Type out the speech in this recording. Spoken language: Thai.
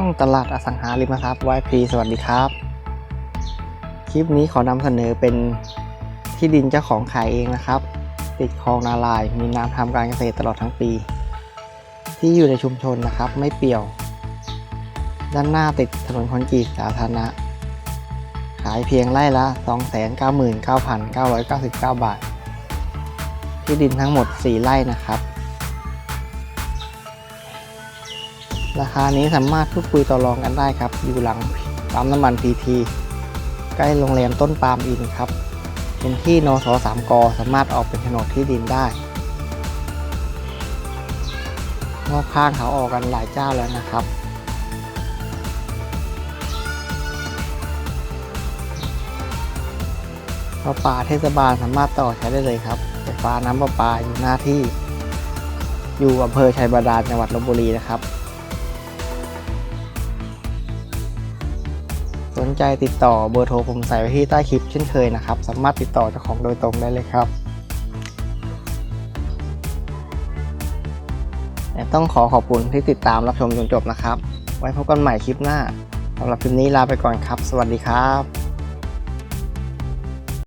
ช่องตลาดอสังหาริมทรัพย์วายพีสวัสดีครับ คลิปนี้ขอนำเสนอเป็นที่ดินเจ้าของขายเองนะครับ ติดคลองนาลายมีน้ำทำการเกษตรตลอดทั้งปี ที่อยู่ในชุมชนนะครับไม่เปี่ยว ด้านหน้าติดถนนคอนกรีตสาธารณะ ขายเพียงไร่ละ 299,999 บาท ที่ดินทั้งหมด 4 ไร่นะครับ ราคานี้สามารถพูดคุยต่อรองกันได้ครับ อยู่หลังปั๊มน้ำมันพีทีใกล้โรงแรมต้นปาล์มอินครับเป็นที่นสสามกสามารถออกเป็นโฉนดที่ดินได้รอบข้างเขาออกกันหลายเจ้าแล้วนะครับ ประปาเทศบาลสามารถต่อใช้ได้เลยครับไฟฟ้าน้ำประปาอยู่หน้าที่ อยู่อำเภอชัยบาดาลจังหวัดลบบุรีนะครับ สนใจติดต่อเบอร์โทรผมใส่ไว้ที่ใต้คลิปเช่นเคยนะครับ สามารถติดต่อเจ้าของโดยตรงได้เลยครับต้องขอขอบคุณที่ติดตามรับชมจนจบนะครับ ไว้พบกันใหม่คลิปหน้าสำหรับคลิปนี้ลาไปก่อนครับ สวัสดีครับ